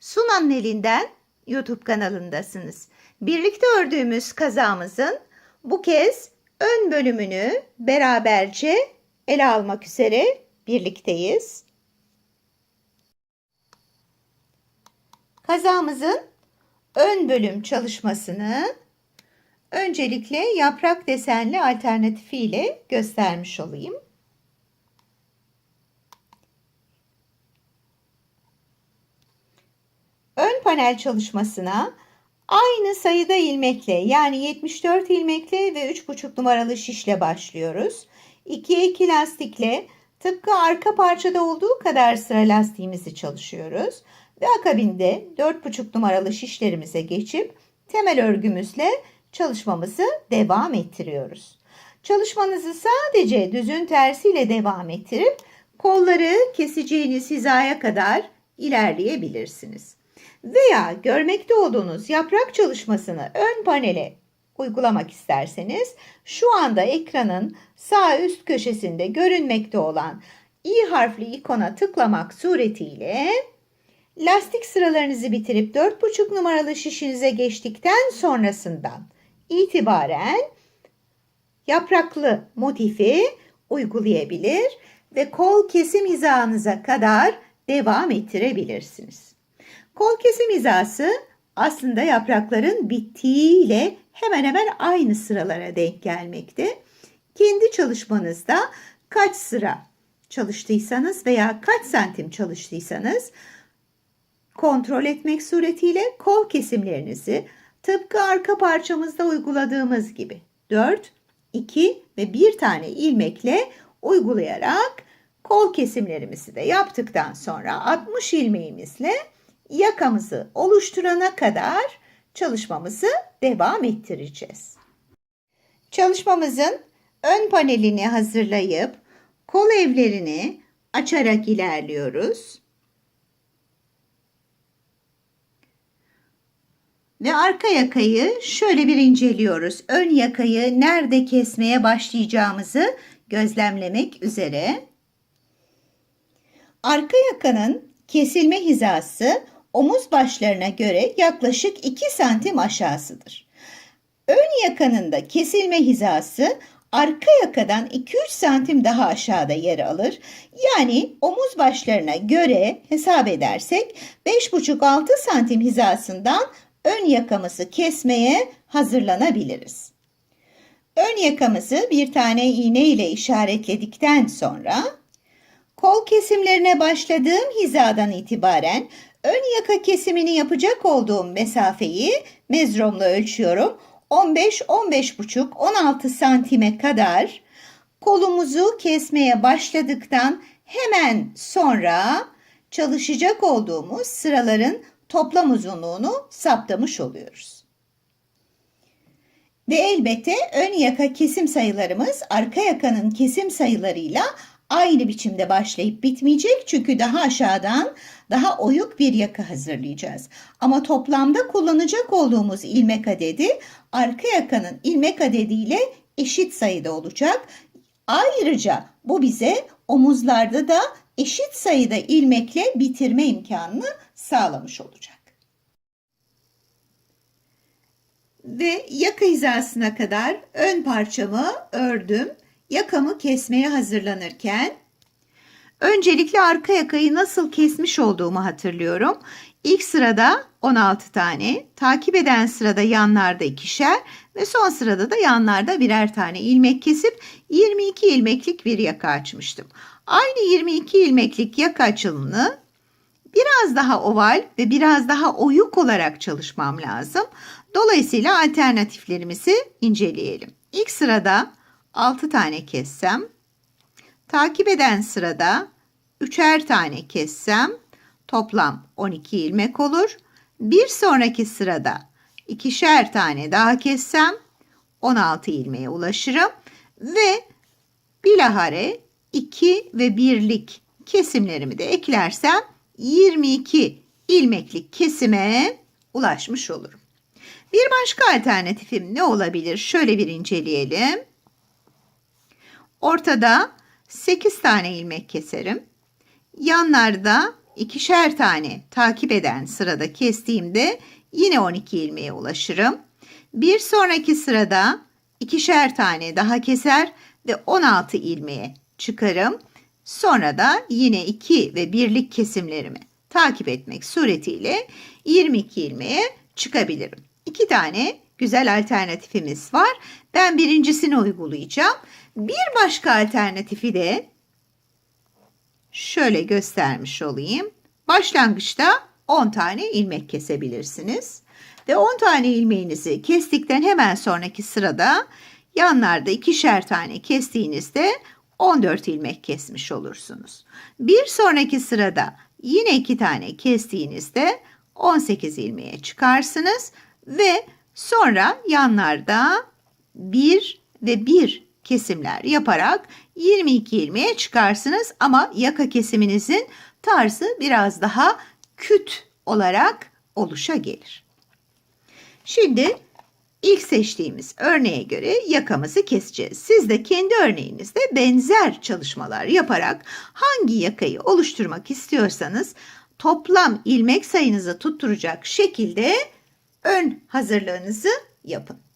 Sunan'ın elinden YouTube kanalındasınız. Birlikte ördüğümüz kazamızın bu kez ön bölümünü beraberce ele almak üzere birlikteyiz. Kazamızın ön bölüm çalışmasını öncelikle yaprak desenli alternatifiyle göstermiş olayım. Ön panel çalışmasına aynı sayıda ilmekle yani 74 ilmekle ve 3,5 numaralı şişle başlıyoruz. 2'ye 2 lastikle tıpkı arka parçada olduğu kadar sıra lastiğimizi çalışıyoruz. Ve akabinde 4,5 numaralı şişlerimize geçip temel örgümüzle çalışmamızı devam ettiriyoruz. Çalışmanızı sadece düzün tersiyle devam ettirip kolları keseceğiniz hizaya kadar ilerleyebilirsiniz. Veya görmekte olduğunuz yaprak çalışmasını ön panele uygulamak isterseniz şu anda ekranın sağ üst köşesinde görünmekte olan i harfli ikona tıklamak suretiyle lastik sıralarınızı bitirip 4,5 numaralı şişinize geçtikten sonrasından itibaren yapraklı motifi uygulayabilir ve kol kesim hizanıza kadar devam ettirebilirsiniz. Kol kesim hizası aslında yaprakların bittiğiyle hemen hemen aynı sıralara denk gelmekte. Kendi çalışmanızda kaç sıra çalıştıysanız veya kaç santim çalıştıysanız kontrol etmek suretiyle kol kesimlerinizi tıpkı arka parçamızda uyguladığımız gibi 4, 2 ve 1 tane ilmekle uygulayarak kol kesimlerimizi de yaptıktan sonra 60 ilmeğimizle yakamızı oluşturana kadar çalışmamızı devam ettireceğiz. Çalışmamızın ön panelini hazırlayıp kol evlerini açarak ilerliyoruz. Ve arka yakayı şöyle bir inceliyoruz. Ön yakayı nerede kesmeye başlayacağımızı gözlemlemek üzere. Arka yakanın kesilme hizası omuz başlarına göre yaklaşık 2 santim aşağısıdır. Ön yakanın da kesilme hizası arka yakadan 2-3 santim daha aşağıda yer alır. Yani omuz başlarına göre hesap edersek 5,5-6 santim hizasından ön yakamızı kesmeye hazırlanabiliriz. Ön yakamızı bir tane iğne ile işaretledikten sonra kol kesimlerine başladığım hizadan itibaren ön yaka kesimini yapacak olduğum mesafeyi mezromla ölçüyorum. 15, 15,5, 16 santime kadar kolumuzu kesmeye başladıktan hemen sonra çalışacak olduğumuz sıraların toplam uzunluğunu saptamış oluyoruz. Ve elbette ön yaka kesim sayılarımız arka yakanın kesim sayılarıyla aynı biçimde başlayıp bitmeyecek. Çünkü daha aşağıdan daha oyuk bir yaka hazırlayacağız. Ama toplamda kullanacak olduğumuz ilmek adedi arka yakanın ilmek adediyle eşit sayıda olacak. Ayrıca bu bize omuzlarda da eşit sayıda ilmekle bitirme imkanını sağlamış olacak. Ve yaka hizasına kadar ön parçamı ördüm. Yakamı kesmeye hazırlanırken öncelikle arka yakayı nasıl kesmiş olduğumu hatırlıyorum. İlk sırada 16 tane, takip eden sırada yanlarda ikişer ve son sırada da yanlarda birer tane ilmek kesip 22 ilmeklik bir yaka açmıştım. Aynı 22 ilmeklik yaka açılımını biraz daha oval ve biraz daha oyuk olarak çalışmam lazım. Dolayısıyla alternatiflerimizi inceleyelim. İlk sırada 6 tane kessem, takip eden sırada 3'er tane kessem toplam 12 ilmek olur. Bir sonraki sırada ikişer tane daha kessem 16 ilmeğe ulaşırım ve bilahare 2 ve 1'lik kesimlerimi de eklersem 22 ilmeklik kesime ulaşmış olurum. Bir başka alternatifim ne olabilir? Şöyle bir inceleyelim. Ortada 8 tane ilmek keserim. Yanlarda ikişer tane takip eden sırada kestiğimde yine 12 ilmeğe ulaşırım. Bir sonraki sırada ikişer tane daha keser ve 16 ilmeğe çıkarım. Sonra da yine 2 ve birlik kesimlerimi takip etmek suretiyle 22 ilmeğe çıkabilirim. İki tane güzel alternatifimiz var. Ben birincisini uygulayacağım. Bir başka alternatifi de şöyle göstermiş olayım. Başlangıçta 10 tane ilmek kesebilirsiniz. Ve 10 tane ilmeğinizi kestikten hemen sonraki sırada yanlarda ikişer tane kestiğinizde 14 ilmek kesmiş olursunuz. Bir sonraki sırada yine 2 tane kestiğinizde 18 ilmeğe çıkarsınız ve sonra yanlarda 1 ve 1 kesimler yaparak 22 ilmeğe çıkarsınız ama yaka kesiminizin tarzı biraz daha küt olarak oluşa gelir. Şimdi ilk seçtiğimiz örneğe göre yakamızı keseceğiz. Siz de kendi örneğinizde benzer çalışmalar yaparak hangi yakayı oluşturmak istiyorsanız toplam ilmek sayınızı tutturacak şekilde ön hazırlığınızı yapın.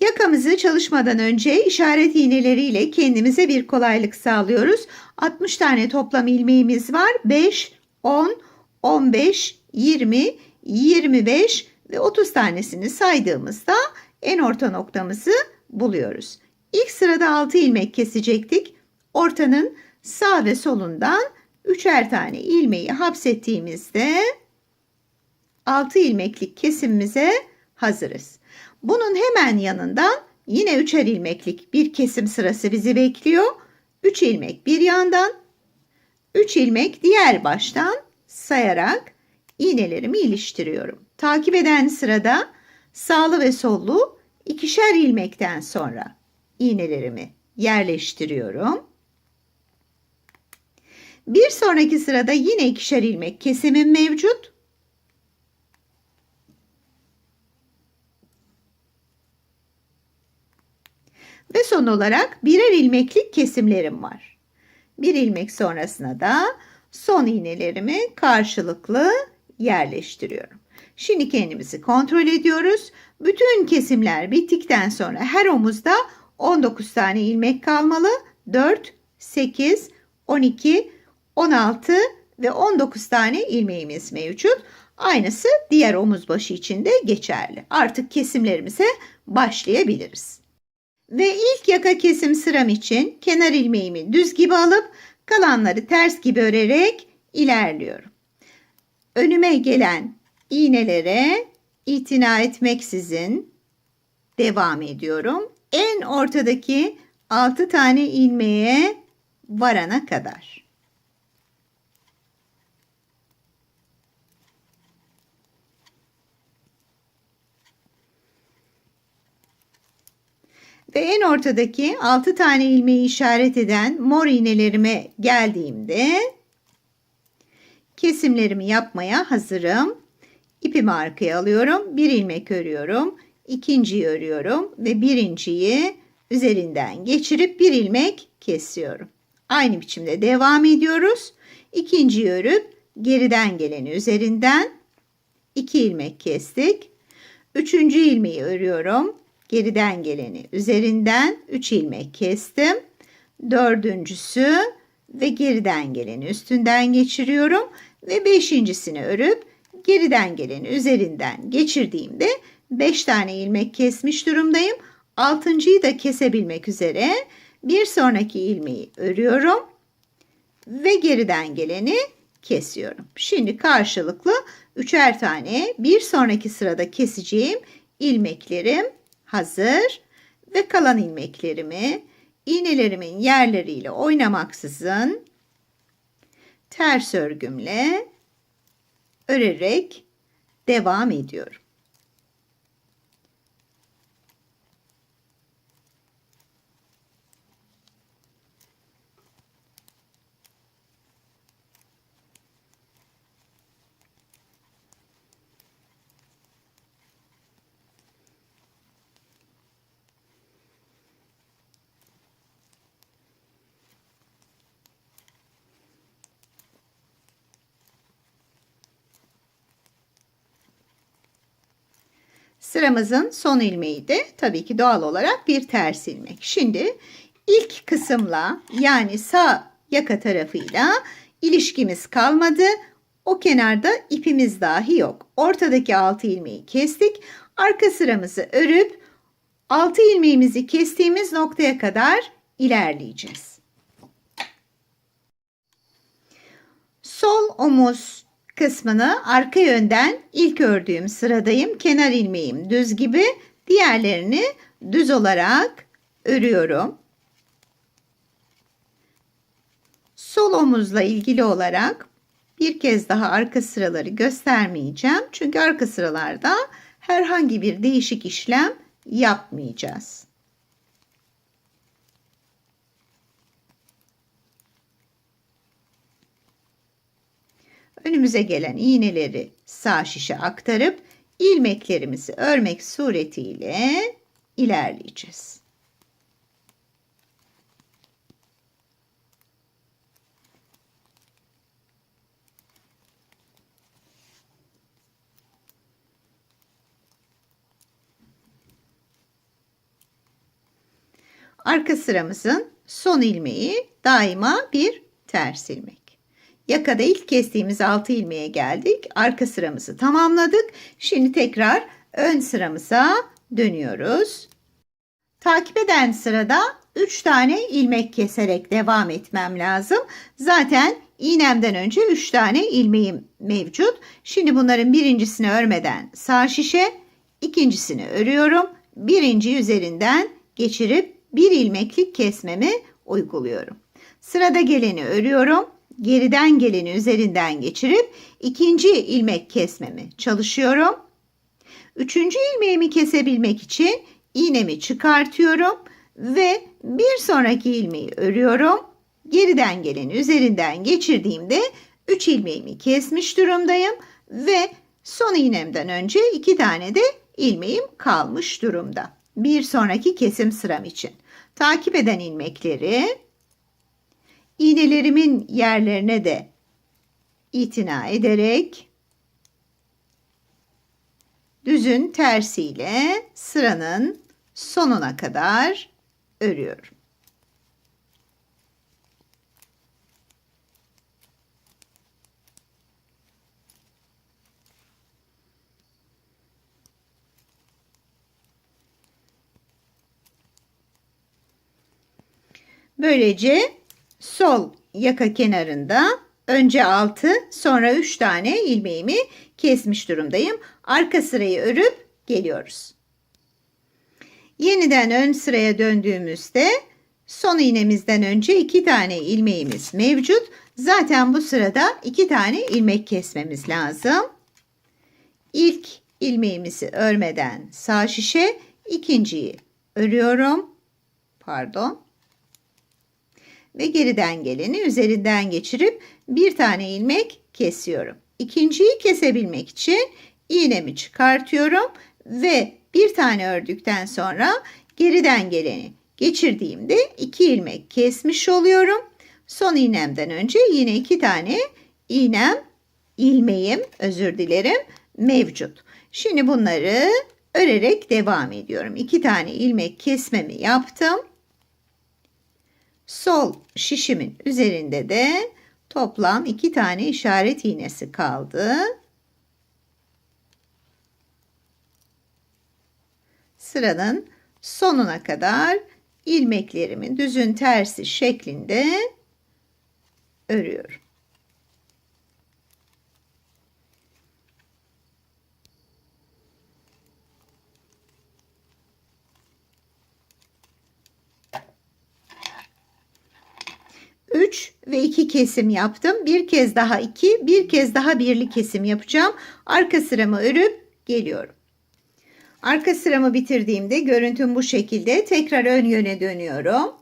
Yakamızı çalışmadan önce işaret iğneleriyle kendimize bir kolaylık sağlıyoruz. 60 tane toplam ilmeğimiz var. 5, 10, 15, 20, 25 ve 30 tanesini saydığımızda en orta noktamızı buluyoruz. İlk sırada 6 ilmek kesecektik. Ortanın sağ ve solundan üçer tane ilmeği hapsettiğimizde 6 ilmeklik kesimimize hazırız. Bunun hemen yanından yine üçer ilmeklik bir kesim sırası bizi bekliyor. 3 ilmek bir yandan, 3 ilmek diğer baştan sayarak iğnelerimi iliştiriyorum. Takip eden sırada sağlı ve sollu ikişer ilmekten sonra iğnelerimi yerleştiriyorum. Bir sonraki sırada yine ikişer ilmek kesimim mevcut. Ve son olarak birer ilmeklik kesimlerim var. Bir ilmek sonrasına da son iğnelerimi karşılıklı yerleştiriyorum. Şimdi kendimizi kontrol ediyoruz. Bütün kesimler bittikten sonra her omuzda 19 tane ilmek kalmalı. 4, 8, 12, 16 ve 19 tane ilmeğimiz mevcut. Aynısı diğer omuz başı için de geçerli. Artık kesimlerimize başlayabiliriz. Ve ilk yaka kesim sıram için kenar ilmeğimi düz gibi alıp kalanları ters gibi örerek ilerliyorum. Önüme gelen iğnelere itina etmeksizin devam ediyorum. En ortadaki 6 tane ilmeğe varana kadar. Ve en ortadaki 6 tane ilmeği işaret eden mor iğnelerime geldiğimde kesimlerimi yapmaya hazırım. İpimi arkaya alıyorum. Bir ilmek örüyorum. ikinciyi örüyorum ve birinciyi üzerinden geçirip bir ilmek kesiyorum. Aynı biçimde devam ediyoruz. İkinciyi örüp geriden geleni üzerinden iki ilmek kestik. Üçüncü ilmeği örüyorum. Geriden geleni üzerinden 3 ilmek kestim. Dördüncüsü ve geriden geleni üstünden geçiriyorum ve beşincisini örüp geriden geleni üzerinden geçirdiğimde 5 tane ilmek kesmiş durumdayım. Altıncıyı da kesebilmek üzere bir sonraki ilmeği örüyorum ve geriden geleni kesiyorum. Şimdi karşılıklı üçer tane bir sonraki sırada keseceğim ilmeklerim hazır ve kalan ilmeklerimi iğnelerimin yerleriyle oynamaksızın ters örgümle örerek devam ediyorum. Sıramızın son ilmeği de tabii ki doğal olarak bir ters ilmek. Şimdi ilk kısımla yani sağ yaka tarafıyla ilişkimiz kalmadı. O kenarda ipimiz dahi yok. Ortadaki 6 ilmeği kestik. Arka sıramızı örüp 6 ilmeğimizi kestiğimiz noktaya kadar ilerleyeceğiz. Sol omuz kısmını arka yönden ilk ördüğüm sıradayım. Kenar ilmeğim düz gibi. Diğerlerini düz olarak örüyorum. Sol omuzla ilgili olarak bir kez daha arka sıraları göstermeyeceğim. Çünkü arka sıralarda herhangi bir değişik işlem yapmayacağız. Önümüze gelen iğneleri sağ şişe aktarıp ilmeklerimizi örmek suretiyle ilerleyeceğiz. Arka sıramızın son ilmeği daima bir ters ilmek. Yakada ilk kestiğimiz 6 ilmeğe geldik. Arka sıramızı tamamladık. Şimdi tekrar ön sıramıza dönüyoruz. Takip eden sırada 3 tane ilmek keserek devam etmem lazım. Zaten iğnemden önce 3 tane ilmeğim mevcut. Şimdi bunların birincisini örmeden sağ şişe, ikincisini örüyorum. Birinci üzerinden geçirip bir ilmeklik kesmemi uyguluyorum. Sırada geleni örüyorum. Geriden geleni üzerinden geçirip ikinci ilmek kesmemi çalışıyorum. Üçüncü ilmeğimi kesebilmek için iğnemi çıkartıyorum ve bir sonraki ilmeği örüyorum. Geriden geleni üzerinden geçirdiğimde 3 ilmeğimi kesmiş durumdayım ve son iğnemden önce iki tane de ilmeğim kalmış durumda. Bir sonraki kesim sıram için. Takip eden ilmekleri iğnelerimin yerlerine de itina ederek düzün tersiyle sıranın sonuna kadar örüyorum. Böylece sol yaka kenarında önce 6 sonra 3 tane ilmeğimi kesmiş durumdayım. Arka sırayı örüp geliyoruz. Yeniden ön sıraya döndüğümüzde son iğnemizden önce 2 tane ilmeğimiz mevcut. Zaten bu sırada 2 tane ilmek kesmemiz lazım. İlk ilmeğimizi örmeden sağ şişe, ikinciyi örüyorum. Pardon ve geriden geleni üzerinden geçirip bir tane ilmek kesiyorum. İkinciyi kesebilmek için iğnemi çıkartıyorum ve bir tane ördükten sonra geriden geleni geçirdiğimde iki ilmek kesmiş oluyorum. Son iğnemden önce yine iki tane iğnem, ilmeğim özür dilerim mevcut. Şimdi bunları örerek devam ediyorum. İki tane ilmek kesmemi yaptım. Sol şişimin üzerinde de toplam iki tane işaret iğnesi kaldı. Sıranın sonuna kadar ilmeklerimin düzün tersi şeklinde örüyorum. 3 ve 2 kesim yaptım. Bir kez daha 2, bir kez daha birli kesim yapacağım. Arka sıramı örüp geliyorum. Arka sıramı bitirdiğimde görüntüm bu şekilde. Tekrar ön yöne dönüyorum.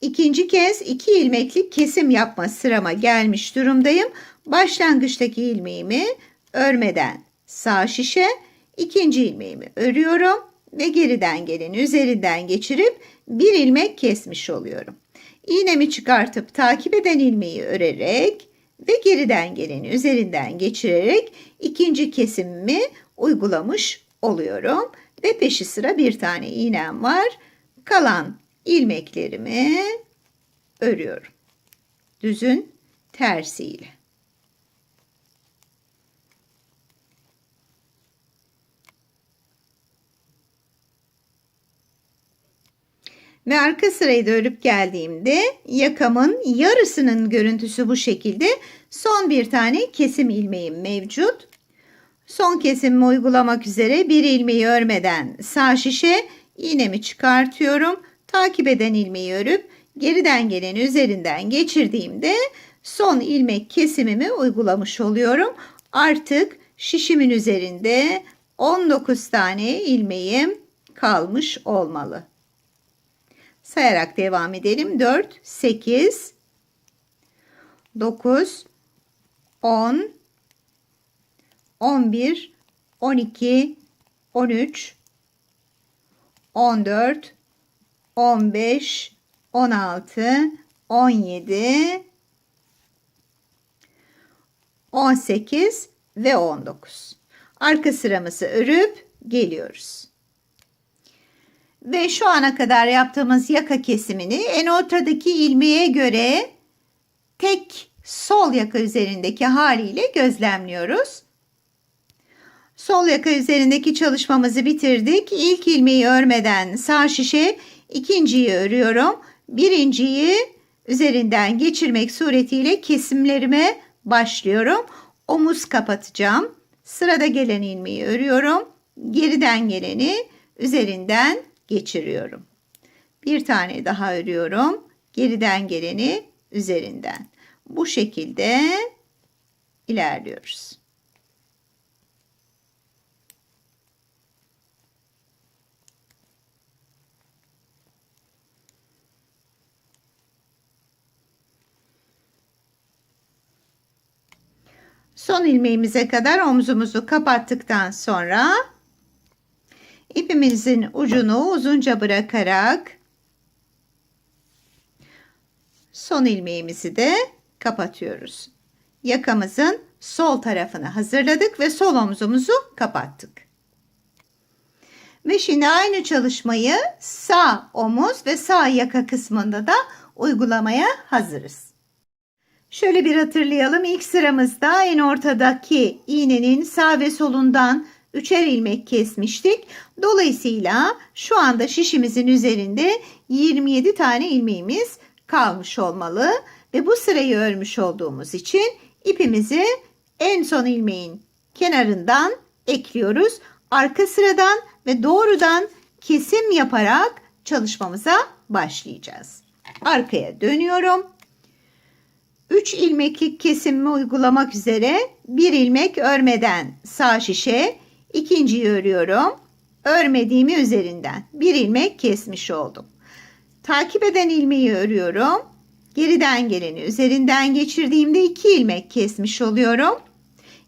İkinci kez 2 ilmeklik kesim yapma sırama gelmiş durumdayım. Başlangıçtaki ilmeğimi örmeden sağ şişe, ikinci ilmeğimi örüyorum ve geriden geleni üzerinden geçirip bir ilmek kesmiş oluyorum. İğnemi çıkartıp takip eden ilmeği örerek ve geriden geleni üzerinden geçirerek ikinci kesimimi uygulamış oluyorum ve peşi sıra bir tane iğnem var. Kalan ilmeklerimi örüyorum. Düzün tersiyle. Ve arka sırayı da örüp geldiğimde yakamın yarısının görüntüsü bu şekilde. Son bir tane kesim ilmeğim mevcut. Son kesimimi uygulamak üzere bir ilmeği örmeden sağ şişe iğnemi çıkartıyorum. Takip eden ilmeği örüp geriden gelen üzerinden geçirdiğimde son ilmek kesimimi uygulamış oluyorum. Artık şişimin üzerinde 19 tane ilmeğim kalmış olmalı. Sayarak devam edelim. 4, 8, 9, 10, 11, 12, 13, 14, 15, 16, 17, 18 ve 19. Arka sıramızı örüp geliyoruz. Ve şu ana kadar yaptığımız yaka kesimini en ortadaki ilmeğe göre tek sol yaka üzerindeki haliyle gözlemliyoruz. Sol yaka üzerindeki çalışmamızı bitirdik. İlk ilmeği örmeden sağ şişe ikinciyi örüyorum. Birinciyi üzerinden geçirmek suretiyle kesimlerime başlıyorum. Omuz kapatacağım. Sırada gelen ilmeği örüyorum. Geriden geleni üzerinden geçiriyorum. Bir tane daha örüyorum. Geriden geleni üzerinden. Bu şekilde ilerliyoruz. Son ilmeğimize kadar omzumuzu kapattıktan sonra ipimizin ucunu uzunca bırakarak son ilmeğimizi de kapatıyoruz. Yakamızın sol tarafını hazırladık ve sol omzumuzu kapattık. Ve şimdi aynı çalışmayı sağ omuz ve sağ yaka kısmında da uygulamaya hazırız. Şöyle bir hatırlayalım. İlk sıramızda en ortadaki iğnenin sağ ve solundan üçer ilmek kesmiştik. Dolayısıyla şu anda şişimizin üzerinde 27 tane ilmeğimiz kalmış olmalı. Ve bu sırayı örmüş olduğumuz için ipimizi en son ilmeğin kenarından ekliyoruz. Arka sıradan ve doğrudan kesim yaparak çalışmamıza başlayacağız. Arkaya dönüyorum. 3 ilmeklik kesimimi uygulamak üzere bir ilmek örmeden sağ şişe ikinciyi örüyorum. Örmediğimi üzerinden bir ilmek kesmiş oldum. Takip eden ilmeği örüyorum. Geriden geleni üzerinden geçirdiğimde iki ilmek kesmiş oluyorum.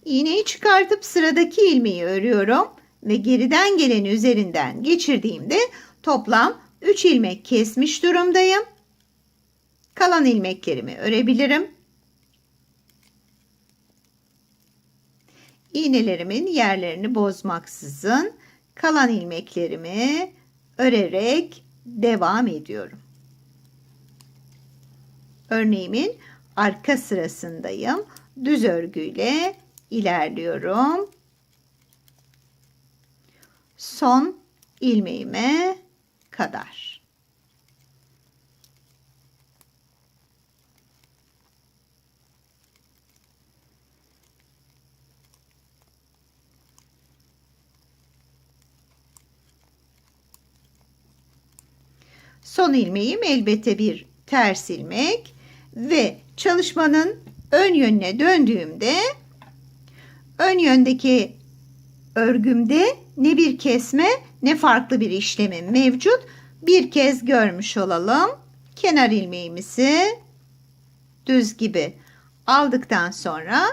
İğneyi çıkartıp sıradaki ilmeği örüyorum ve geriden geleni üzerinden geçirdiğimde toplam 3 ilmek kesmiş durumdayım. Kalan ilmeklerimi örebilirim. İğnelerimin yerlerini bozmaksızın kalan ilmeklerimi örerek devam ediyorum. Örneğimin arka sırasındayım. Düz örgüyle ilerliyorum. Son ilmeğime kadar. Son ilmeğim elbette bir ters ilmek ve çalışmanın ön yönüne döndüğümde ön yöndeki örgümde ne bir kesme ne farklı bir işlemim mevcut. Bir kez görmüş olalım. Kenar ilmeğimizi düz gibi aldıktan sonra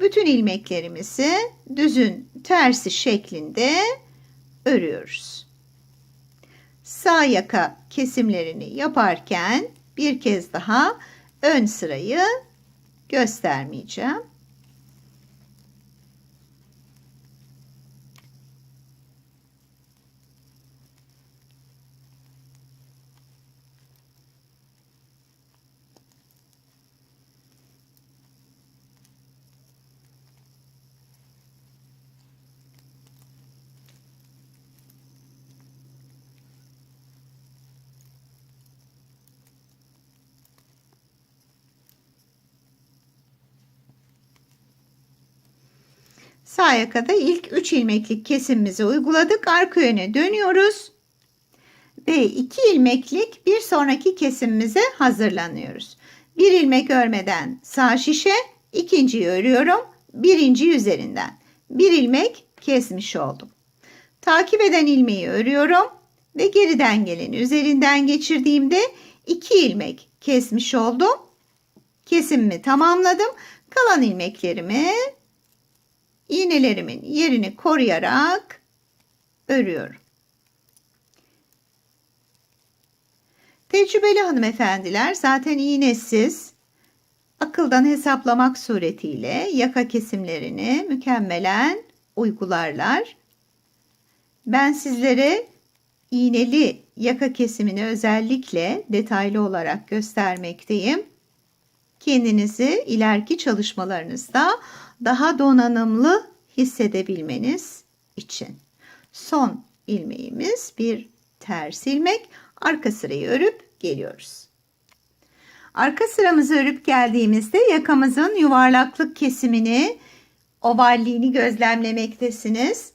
bütün ilmeklerimizi düzün tersi şeklinde örüyoruz sağ yaka kesimlerini yaparken bir kez daha ön sırayı göstermeyeceğim. Sağ yakada ilk 3 ilmeklik kesimimizi uyguladık. Arka yöne dönüyoruz. Ve 2 ilmeklik bir sonraki kesimimize hazırlanıyoruz. Bir ilmek örmeden sağ şişe, ikinciyi örüyorum. Birinci üzerinden. Bir ilmek kesmiş oldum. Takip eden ilmeği örüyorum ve geriden geleni üzerinden geçirdiğimde 2 ilmek kesmiş oldum. Kesimimi tamamladım. Kalan ilmeklerimi iğnelerimin yerini koruyarak örüyorum. Tecrübeli hanımefendiler zaten iğnesiz akıldan hesaplamak suretiyle yaka kesimlerini mükemmelen uygularlar. Ben sizlere iğneli yaka kesimini özellikle detaylı olarak göstermekteyim. Kendinizi ileriki çalışmalarınızda daha donanımlı hissedebilmeniz için. Son ilmeğimiz bir ters ilmek. Arka sırayı örüp geliyoruz. Arka sıramızı örüp geldiğimizde yakamızın yuvarlaklık kesimini, ovalliğini gözlemlemektesiniz.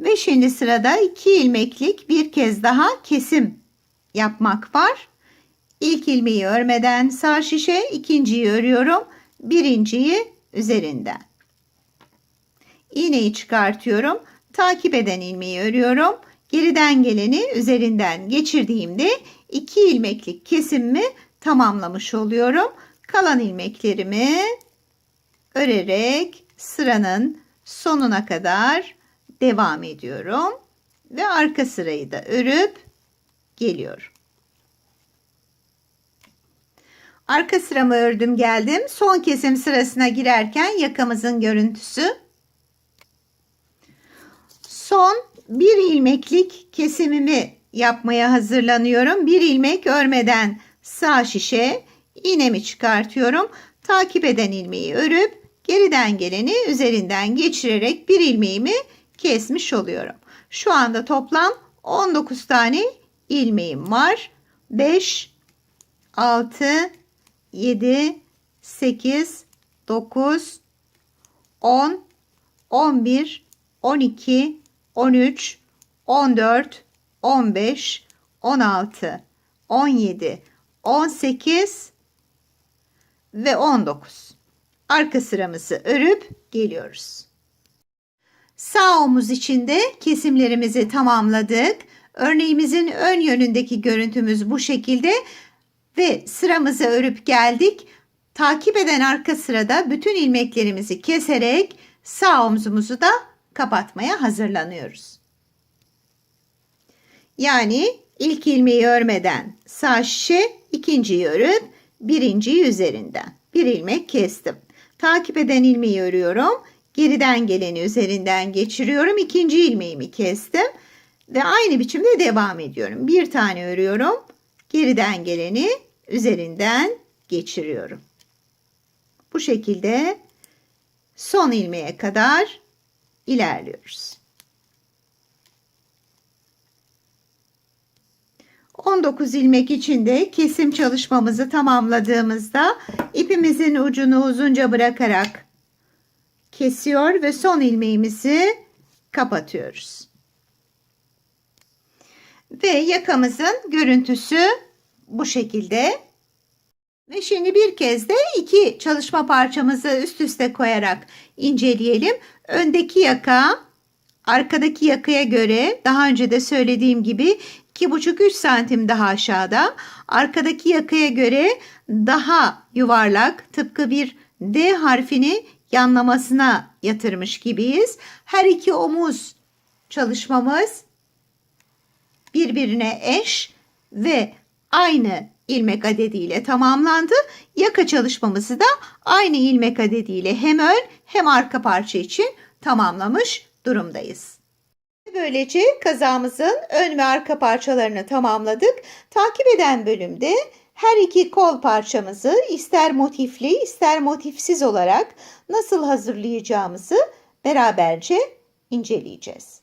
Ve şimdi sırada iki ilmeklik bir kez daha kesim yapmak var. İlk ilmeği örmeden sağ şişe, ikinciyi örüyorum. Birinciyi üzerinden. İğneyi çıkartıyorum. Takip eden ilmeği örüyorum. Geriden geleni üzerinden geçirdiğimde iki ilmeklik kesimimi tamamlamış oluyorum. Kalan ilmeklerimi örerek sıranın sonuna kadar devam ediyorum ve arka sırayı da örüp geliyorum. Arka sıramı ördüm geldim. Son kesim sırasına girerken yakamızın görüntüsü. Son bir ilmeklik kesimimi yapmaya hazırlanıyorum. Bir ilmek örmeden sağ şişe iğnemi çıkartıyorum. Takip eden ilmeği örüp geriden geleni üzerinden geçirerek bir ilmeğimi kesmiş oluyorum. Şu anda toplam 19 tane ilmeğim var. 5 6 7 8 9 10 11 12 13 14 15 16 17 18 ve 19. Arka sıramızı örüp geliyoruz. Sağ omuz içinde kesimlerimizi tamamladık. Örneğimizin ön yönündeki görüntümüz bu şekilde ve sıramızı örüp geldik. Takip eden arka sırada bütün ilmeklerimizi keserek sağ omzumuzu da kapatmaya hazırlanıyoruz. Yani ilk ilmeği örmeden sağ şişe, ikinciyi örüp birinciyi üzerinden bir ilmek kestim. Takip eden ilmeği örüyorum. Geriden geleni üzerinden geçiriyorum. İkinci ilmeğimi kestim. Ve aynı biçimde devam ediyorum. Bir tane örüyorum. Geriden geleni üzerinden geçiriyorum. Bu şekilde son ilmeğe kadar ilerliyoruz. 19 ilmek içinde kesim çalışmamızı tamamladığımızda ipimizin ucunu uzunca bırakarak kesiyor ve son ilmeğimizi kapatıyoruz. Ve yakamızın görüntüsü bu şekilde. Ve şimdi bir kez de iki çalışma parçamızı üst üste koyarak inceleyelim. Öndeki yaka arkadaki yakaya göre daha önce de söylediğim gibi 2,5-3 santim daha aşağıda. Arkadaki yakaya göre daha yuvarlak tıpkı bir D harfini yanlamasına yatırmış gibiyiz. Her iki omuz çalışmamız birbirine eş ve aynı ilmek adediyle tamamlandı. Yaka çalışmamızı da aynı ilmek adediyle hem ön hem arka parça için tamamlamış durumdayız. Böylece kazağımızın ön ve arka parçalarını tamamladık. Takip eden bölümde her iki kol parçamızı ister motifli ister motifsiz olarak nasıl hazırlayacağımızı beraberce inceleyeceğiz.